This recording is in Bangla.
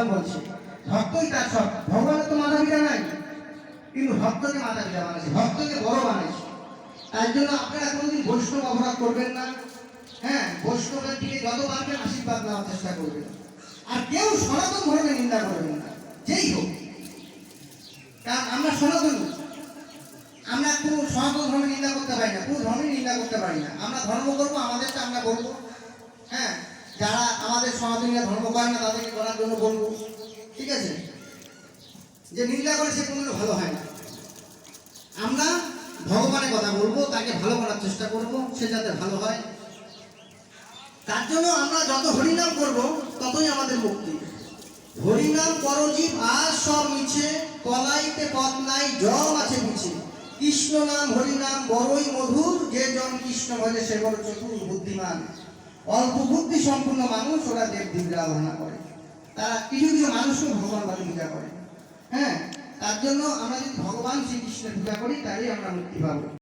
ভগবান বলছে, ভক্তই তার সব, ভগবানের তো মাথা পিতা নাই। কিন্তু ভক্তকে মাথা পিতা বানাইছে ভক্তকে বড় বানাইছে তার জন্য আপনারা কোনোদিন বৈষ্ণব অপরাধ করবেন না। হ্যাঁ বৈষ্ণবের দিকে যত পারবেন আশীর্বাদ নেওয়ার চেষ্টা করবেন। আর কেউ সনাতন ধর্মে নিন্দা করবেন না, যেই হোক। কারণ আমরা সনাতন, আমরা কোনো সনাতন ধর্মে নিন্দা করতে পারি না, কোনো ধর্মে নিন্দা করতে পারি না। আমরা ধর্ম করব, আমাদেরটা আমরা করব। হ্যাঁ যারা আমাদের সনাতনীরা ধর্ম করে না, তাদেরকে করার জন্য বলব। ঠিক আছে? যে নিন্দা করে সে কোনোদিনও ভালো হয় না। আমরা ভগবানের কথা বলব, তাকে ভালো করার চেষ্টা করব, সে যাতে ভালো হয়। তার জন্য আমরা যত হরিনাম করব, ততই আমাদের মুক্তি। হরিনাম করজীব আর সব মিছে কলাইতে পথ নাই জম আছে মিছে। কৃষ্ণ নাম, হরিনাম, বড়ই মধুর, যে জন কৃষ্ণ ভজে সে বড় চতুর, বুদ্ধিমান। অল্প বুদ্ধি সম্পূর্ণ মানুষ ওরা দেব দেবীর আরাধনা করে। তারা কিছু কিছু মানুষকে ভগবান বলে পূজা করে। হ্যাঁ? তার জন্য আমরা যদি ভগবান শ্রীকৃষ্ণের পূজা করি তাই আমরা মুক্তি পাবো।